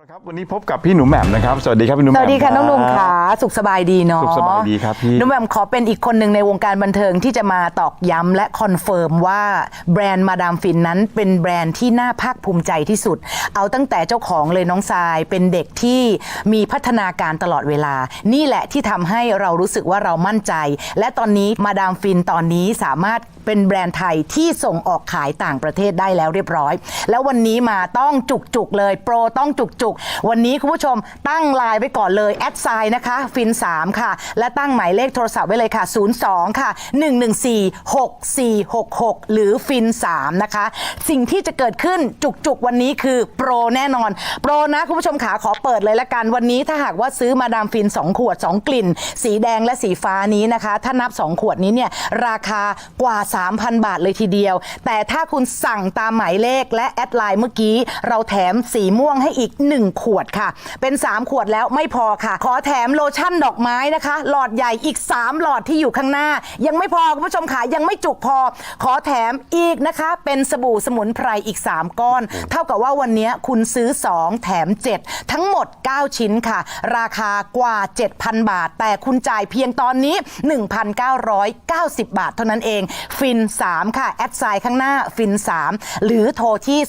ครับวันนี้พบกับพี่หนูแหม่มนะครับ สวัสดีครับพี่หนูแหสม่มวัสดีค่ะน้องหนุ่มรับขาสุขสบายดีเนาะสุขสบายดีครับพี่น้องแหม่มขอเป็นอีกคนหนึ่งในวงการบันเทิงที่จะมาตอกย้ำและคอนเฟิร์มว่าแบรนด์มาดามฟินนั้นเป็นแบรนด์ที่น่าภาคภูมิใจที่สุด เอาตั้งแต่เจ้าของเลยน้องทรายเป็นเด็กที่มีพัฒนาการตลอดเวลา นี่แหละที่ทำให้เรารู้สึกว่าเรามั่นใจ และตอนนี้มาดามฟินตอนนี้สามารถเป็นแบรนด์ไทยที่ส่งออกขายต่างประเทศได้แล้วเรียบร้อย แล้ววันนี้มาต้องจุกๆเลยโปรต้องจุกๆวันนี้คุณผู้ชมตั้งไลน์ไว้ก่อนเลยแอดไซน์นะคะฟิน 3 ค่ะ และตั้งหมายเลขโทรศัพท์ไว้เลยค่ะ 02 ค่ะ 114 6466 หรือฟิน 3 นะคะ สิ่งที่จะเกิดขึ้นจุกๆ วันนี้คือโปรแน่นอน โปรนะคุณผู้ชมขาขอเปิดเลยละกัน วันนี้ถ้าหากว่าซื้อมาดามฟิน 2 ขวด 2 กลิ่น สีแดงและสีฟ้านี้นะคะ ถ้านับ 2 ขวดนี้เนี่ยราคากว่า 3,000 บาทเลยทีเดียว แต่ถ้าคุณสั่งตามหมายเลขและแอดไลน์เมื่อกี้ เราแถมสีม่วงให้อีก1ขวดค่ะ เป็น 3 ขวดแล้วไม่พอค่ะ ขอแถมโลชั่นดอกไม้นะคะ หลอดใหญ่อีก 3 หลอดที่อยู่ข้างหน้า ยังไม่พอคุณผู้ชมค่ะยังไม่จุกพอ ขอแถมอีกนะคะ เป็นสบู่สมุนไพรอีก 3 ก้อน เท่ากับว่าวันนี้คุณซื้อ 2 แถม 7 ทั้งหมด 9 ชิ้นค่ะ ราคากว่า 7,000 บาท แต่คุณจ่ายเพียงตอนนี้ 1,990 บาท เท่านั้นเอง ฟิน 3 ค่ะ แอดไซน์ข้างหน้าฟิน 3 หรือโทรที่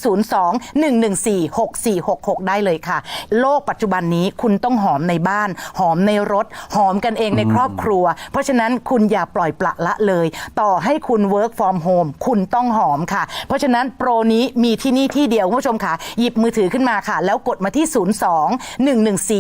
02-114-6466 ได้เลยค่ะ โลกปัจจุบันนี้คุณต้องหอมในบ้าน หอมในรถ หอมกันเองในครอบครัว เพราะฉะนั้นคุณอย่าปล่อยปละละเลย ต่อให้คุณ work from home คุณต้องหอมค่ะ เพราะฉะนั้นโปรนี้มีที่นี่ที่เดียวคุณผู้ชมค่ะ หยิบมือถือขึ้นมาค่ะ แล้วกดมาที่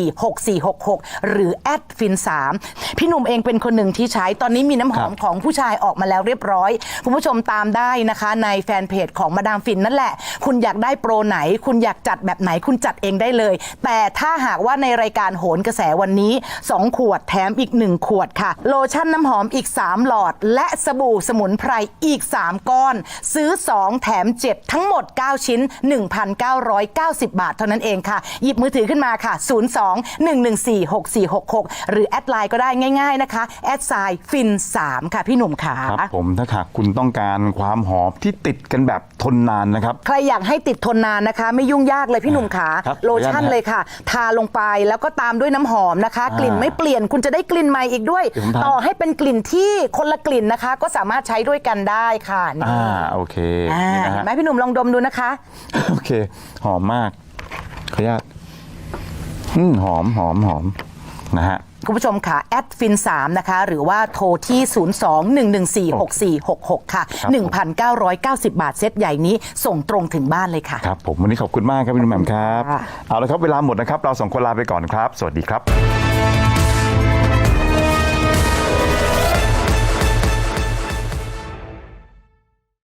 02-114-6466 หรือแอดฟิน3พี่หนุ่มเองเป็นคนหนึ่งที่ใช้ตอนนี้มีน้ำหอมของผู้ชายออกมาแล้วเรียบร้อย คุณผู้ชมตามได้นะคะ ในแฟนเพจของมาดามฟินนั่นแหละ คุณอยากได้โปรไหน คุณอยากจัดแบบไหนคุณจัดเองได้เลย แต่ถ้าหากว่าในรายการโหนกระแสวันนี้ 2 ขวดแถมอีก 1 ขวดค่ะ โลชั่นน้ำหอมอีก 3 หลอด และสบู่สมุนไพรอีก 3 ก้อน ซื้อ 2 แถม 7 ทั้งหมด 9 ชิ้น 1,990 บาทเท่านั้นเองค่ะ หยิบมือถือขึ้นมาค่ะ 02-114-6466 หรือแอดไลน์ก็ได้ง่าย ๆนะคะ แอดไซน์ฟิน 3 ค่ะพี่หนุ่มขาครับผมถ้าหากคุณต้องการความหอมที่ติดกันแบบทนนานนะครับ ใครอยากให้ติดทนนานนะคะ ไม่ยุ่งยากเลยพี่หนุ่มขาครับ โลชั่นขออนุญาตนะเลยค่ะ ทาลงไปแล้วก็ตามด้วยน้ำหอมนะคะอ่ากลิ่นไม่เปลี่ยนคุณจะได้กลิ่นใหม่อีกด้วยเดี๋ยวผมทำต่อให้เป็นกลิ่นที่คนละกลิ่นนะคะ ก็สามารถใช้ด้วยกันได้ค่ะนี่อ่าโอเคอ่านี่นะเห็ฮะนไหมพี่หนุ่มลองดมดูนะคะ โอเค หอมมากขออนุญาตอืมหอมหอมหอมนะฮะ คุณผู้ชมค่ะแอดฟิน3นะคะ หรือว่าโทรที่ 02-114-6466 ค่ะครับผม1,990 บาทเซตใหญ่นี้ส่งตรงถึงบ้านเลยค่ะ ครับผมวันนี้ขอบคุณมากครับพี่หนุ่มแหม่มครับค่ะเอาละครับเวลาหมดนะครับ เราสองคนลาไปก่อนครับ สวัสดีครับ